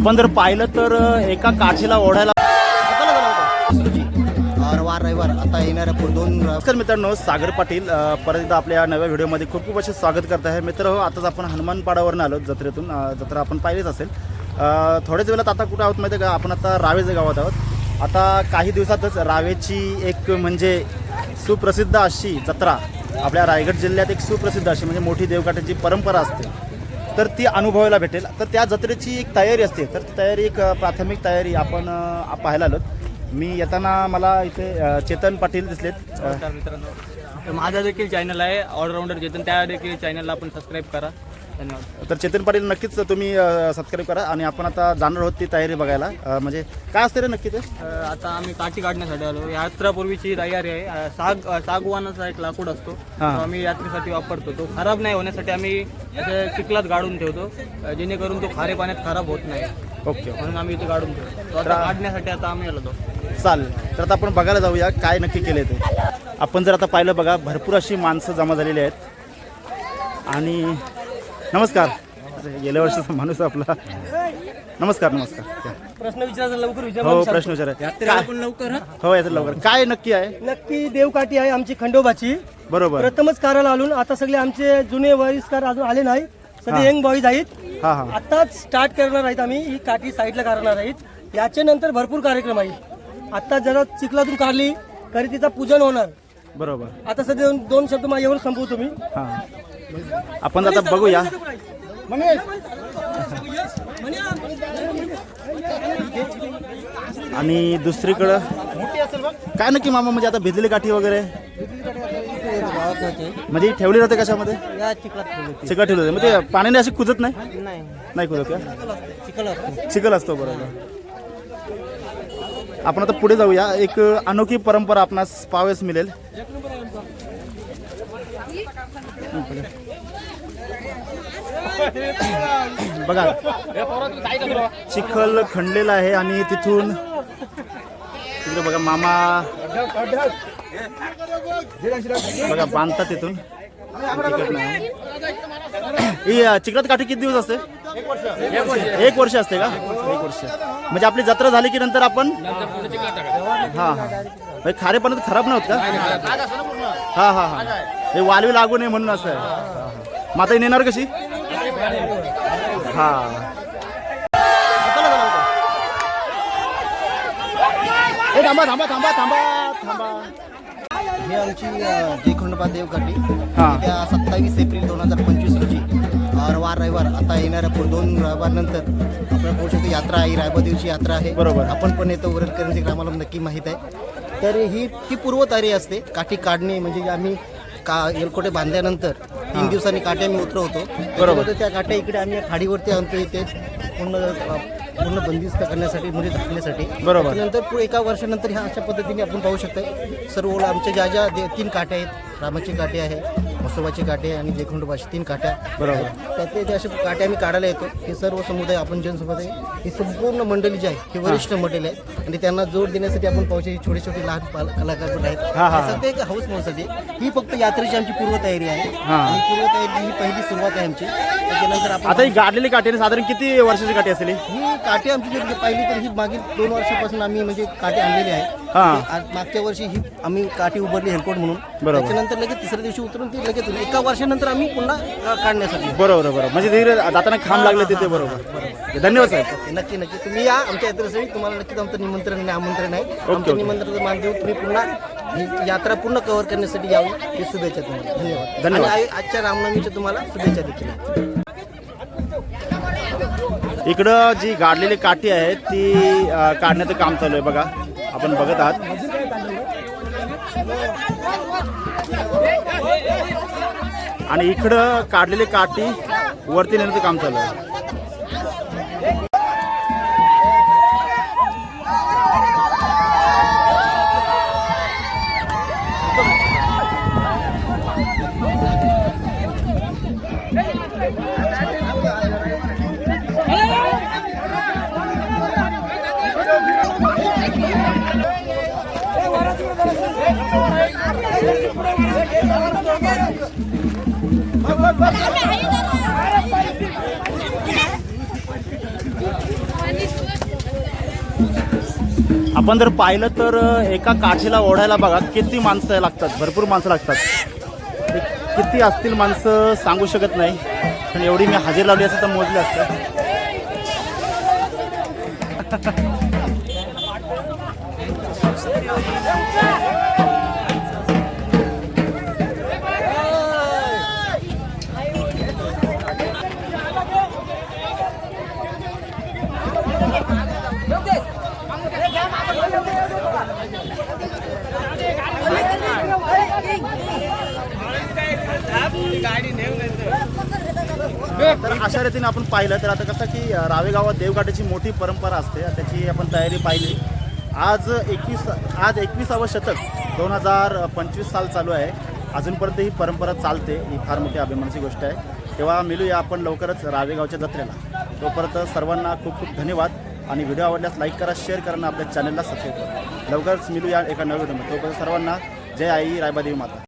आपण जर पाहिलं तर एका काठीला ओढायला वार रविवार आता येणाऱ्या पुढे दोन नमस्कार मित्रांनो सागर पाटील परत एकदा आपल्या नव्या व्हिडिओमध्ये खूप खूप असे स्वागत करत आहे. मित्र हो आताच आपण हनुमानपाडावरून आलो जत्रेतून जत्रा आपण पाहिलीच असेल. थोड्याच वेळात आता कुठं आहोत माहिती आहे का? आपण आता रावेच्या गावात आहोत. आता काही दिवसातच रावेची एक म्हणजे सुप्रसिद्ध अशी जत्रा आपल्या रायगड जिल्ह्यात एक सुप्रसिद्ध अशी म्हणजे मोठी देवकाठाची परंपरा असते. तर ती अनुभवायला भेटेल. तर त्या जत्रेची एक तयारी असते. तर ती तयारी एक प्राथमिक तयारी आपण पाहायला आलोत. मी येताना मला इथे चेतन पाटील दिसलेत. मित्रांनो. तर माझा देखील चॅनल आहे ऑलराऊंडर चेतन. त्या देखील चॅनलला आपण सबस्क्राईब करा. धन्यवाद. तर चेतन पाटील नक्कीच तुम्ही सबस्क्राईब करा आणि आपण आता जाणार आहोत ती तयारी बघायला. अ, म्हणजे काय असते रे नक्की ते? आता आम्ही काठी काढण्यासाठी आलो. यात्रापूर्वीची तयारी आहे. साग सागवानाचा एक लाकूड असतो. तो हा. आम्ही यात्रेसाठी वापरतो. तो खराब नाही होण्यासाठी आम्ही असं चिखलात गाडून ठेवतो. जेणेकरून तो खारे पाण्यात खराब होत नाही. ओके म्हणून आम्ही इथे गाडून ठेवतो. तो आता काढण्यासाठी आता आम्ही आलो चालेल. तर आता आपण बघायला जाऊया काय नक्की केले ते. आपण जर आता पाहिलं बघा भरपूर अशी माणसं जमा झालेली आहेत. आणि नमस्कार. गेल्या वर्षीचा माणूस आपला नमस्कार नमस्कार. प्रश्न विचारायचा लवकर विचार हो प्रश्न विचारा लवकर हो? याचं लवकर. काय नक्की आहे? नक्की देवकाठी आहे आमची खंडोबाची. बरोबर. प्रथमच काराला आलून आता सगळे आमचे जुने वयस्कर अजून आले नाही. सगळे यंग बॉईज आहेत. हां हां. आताच स्टार्ट करणार आहेत आम्ही. ही काठी साईडला करणार आहेत. याच्या नंतर भरपूर कार्यक्रम आहेत आता जरा चिखलातून काढली तरी तिचं पूजन होणार. बरोबर. आता सध्या दोन- दोन शब्द माझ्यावर संपवतो मी. हां. आपण आता बघूया. आणि दुसरीकडं? काय नक्की मामा म्हणजे आता भिजलेली काठी वगैरे? म्हणजे ठेवली जाते कशामध्ये? चिकट ठेवली जाते म्हणजे पाण्याने अशी कुजत नाही? नाही कुजत का? चिकल असतो बरोबर. आपण आता पुढे जाऊया. एक अनोखी परंपरा आपणास पाहाव्यास मिळेल. बघा. चिखल खणलेला आहे आणि तिथून तिकडे बघा मामा. बघा बांधतात तिथून. चिखलात काठी किती दिवस असते? एक वर्ष असते का? एक वर्ष. म्हणजे आपली जत्रा झाली की नंतर आपण हा हा. म्हणजे खारे खराब नव्हत का? हा हा हा. हे वालवी लागू नये म्हणून असं आहे. मग नेणार कशी? हा. ए, थांबा थांबा थांबा थांबा थांबा ही आमची जय खंडोबा देवकाठी हा. त्या सत्तावीस एप्रिल दोन हजार पंचवीस रोजी और वार रविवार आता येणाऱ्या पुढे दोन रविवार नंतर आपल्याला पाहू शकतो यात्रा आहे रायबादेवीची यात्रा आहे बरोबर. आपण पण येतो वरदकरांची ग्रामाला नक्की माहीत आहे तर ही ती पूर्वतयारी असते काठी काढणे म्हणजे आम्ही का एलकोटे बांधल्यानंतर तीन दिवसांनी काठी आम्ही उतरवतो. त्याच्यानंतर त्या काठ्या इकडे आम्ही या खाडीवरती आणतो इथे. पूर्ण पूर्ण बंदिस्त करण्यासाठी म्हणजे झाकण्यासाठी बरोबर. नंतर एका वर्षानंतर ह्या अशा पद्धतीने आपण पाहू शकतो सर्व आमच्या ज्या ज्या तीन काठ्या आहेत. रामाची काठी आहे. मसोबाची आहे आणि जयखंडोबाची तीन काठ्या बरोबर. त्यातले ते असे काठ्या आम्ही काढायला येतो हे सर्व समुदाय आपण जनसमुदाय ही संपूर्ण मंडळी जी आहे ही वरिष्ठ मंडळी आहे आणि त्यांना जोड देण्यासाठी आपण पाहू छोटे छोटे लहान पाल- कलाकार पण आहेत हा, हा. हे सध्या एक हाऊस म्हणूनसाठी ही फक्त यात्रेची आमची पूर्वतयारी आहे हा. आणि पूर्वतयारी ही पहिली सुरुवात आहे आमची त्याच्यानंतर आपण आता ही गाडलेली काठी साधारण किती वर्षाची काठी असेल ही? ही काठी आमची जर पाहिली तर ही मागील दोन वर्षापासून आम्ही म्हणजे काठी आणलेली आहे हा. आज मागच्या वर्षी ही आम्ही काठी उभारली हेलकोट म्हणून बरोबर. त्याच्यानंतर लगेच तिसऱ्या दिवशी उतरून ती लगेच एका वर्षानंतर आम्ही पुन्हा काढण्यासाठी. बरोबर बरोबर. म्हणजे धीरे जाताना खांब लागले तिथे बरोबर. धन्यवाद साहेब. नक्की नक्की. तुम्ही या आमच्या यात्रेसाठी. तुम्हाला नक्कीच आमचं निमंत्रण आणि आमंत्रण आहे. ओके. आमच्या निमंत्रणाचं मान देऊन तुम्ही पुन्हा ही यात्रा पूर्ण कव्हर करण्यासाठी यावी ही शुभेच्छा तुम्हाला. धन्यवाद. धन्यवाद. आणि आ- आजच्या रामनवमीच्या तुम्हाला शुभेच्छा देखील आहेत. इकडं जी गाडलेली काठी आहे ती अ, काढण्याचं काम चालू आहे बघा. आपण बघत आहात. आणि इकडं काढलेली काठी वरती नेण्याचं काम चालू आहे. आपण जर पाहिलं तर एका काठीला ओढायला बघा किती माणसं लागतात. भरपूर माणसं लागतात. किती असतील माणसं सांगू शकत नाही. पण एवढी मी हजेरी लावली असं तर मोजले असतं. तर अशा रीतीने आपण पाहिलं तर आता कसं की रावेगावात रावे गावात देवघाटाची मोठी परंपरा असते. त्याची आपण तयारी पाहिली. आज एकवीस आज एकविसावं शतक दोन हजार पंचवीस साल चालू आहे. अजूनपर्यंत ही परंपरा चालते. ही फार मोठी अभिमानाची गोष्ट आहे. तेव्हा मिळूया आपण लवकरच रावेगावच्या जत्रेला. तोपर्यंत सर्वांना खूप खूप धन्यवाद. आणि व्हिडिओ आवडल्यास लाईक करा शेअर करा आणि आपल्या चॅनलला सबस्क्राईब करा. लवकरच मिळूया एका नव्या व्हिडिओमध्ये. तोपर्यंत सर्वांना जय आई रायबादेवी माता.